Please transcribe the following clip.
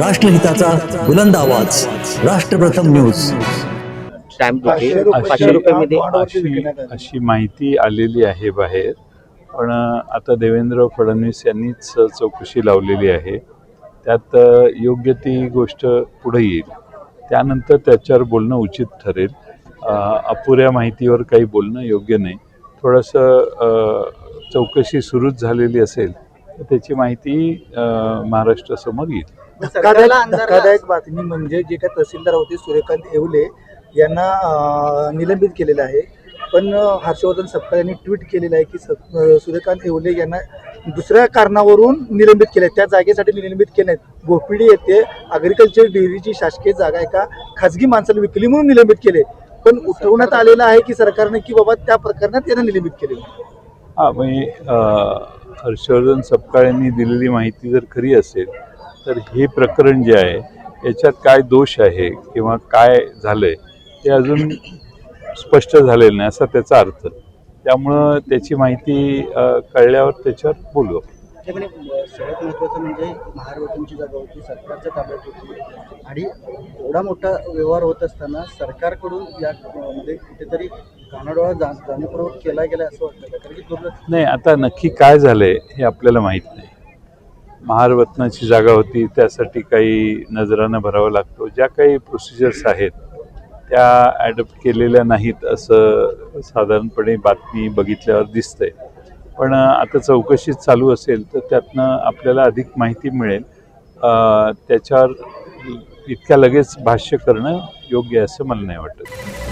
राष्ट्रहिताचा बुलंद आवाज. राष्ट्रप्रथम news. Stamp पाचशे रुपयामध्ये अशी अशी माहिती आलेली आहे बाहेर. पण आता देवेंद्र फडणवीस यांनीच चौकशी लावलेली आहे. त्यात अ, योग्य ती गोष्ट पुढे येईल. त्यानंतर त्याच्यावर बोलणं उचित ठरेल. अ, अपुऱ्या माहितीवर काही बोलणं योग्य नाही. थोडंसं अ, चौकशी सुरूच झालेली असेल तर त्याची माहिती अ, महाराष्ट्रासमोर येईल. धक्कादायक धक्कादायक बातमी म्हणजे जे काही तहसीलदार होते सूर्यकांत येवले यांना निलंबित केलेलं आहे. पण हर्षवर्धन सपकाळ यांनी ट्विट केलेलं आहे की सूर्यकांत येवले यांना दुसऱ्या कारणावरून निलंबित केले त्या जागेसाठी निलंबित केले आहेत भोपिडी येथे अग्रिकल्चर डेअरीची शासकीय जागा एका खाजगी माणसाला विकली म्हणून निलंबित केले पण उठवण्यात आलेलं आहे की सरकारने की बाबा त्या प्रकरणात त्यांना निलंबित केले हा म्हणजे हर्षवर्धन सपकाळ यांनी दिलेली माहिती जर खरी असेल तर हे प्रकरण जे आहे याच्यात काय दोष आहे किंवा काय झालंय ते अजून स्पष्ट झालेलं नाही असा त्याचा अर्थ. त्यामुळं त्याची माहिती कळल्यावर त्याच्यावर बोलू सगळ्यात महत्त्वाचं म्हणजे महारवतनची जागा होती सरकारच्या ताब्यात होती. आणि एवढा मोठा व्यवहार होत असताना सरकारकडून या अं, मध्ये कुठेतरी कानाडोळा जाणीवपूर्वक केला गेला असं वाटतं? कारण की नाही आता नक्की काय झालंय हे आपल्याला माहीत नाही. महारवतनाची जागा होती त्यासाठी काही नजरानं भरावं लागतो. ज्या काही प्रोसिजर्स आहेत त्या ॲडप्ट केलेल्या नाहीत असं साधारणपणे बातमी बघितल्यावर दिसतंय. पण आता चौकशी चालू असेल तर त्यातनं आपल्याला अधिक माहिती मिळेल. त्याच्यावर इतक्या लगेच भाष्य करणं योग्य असं मला नाही वाटत.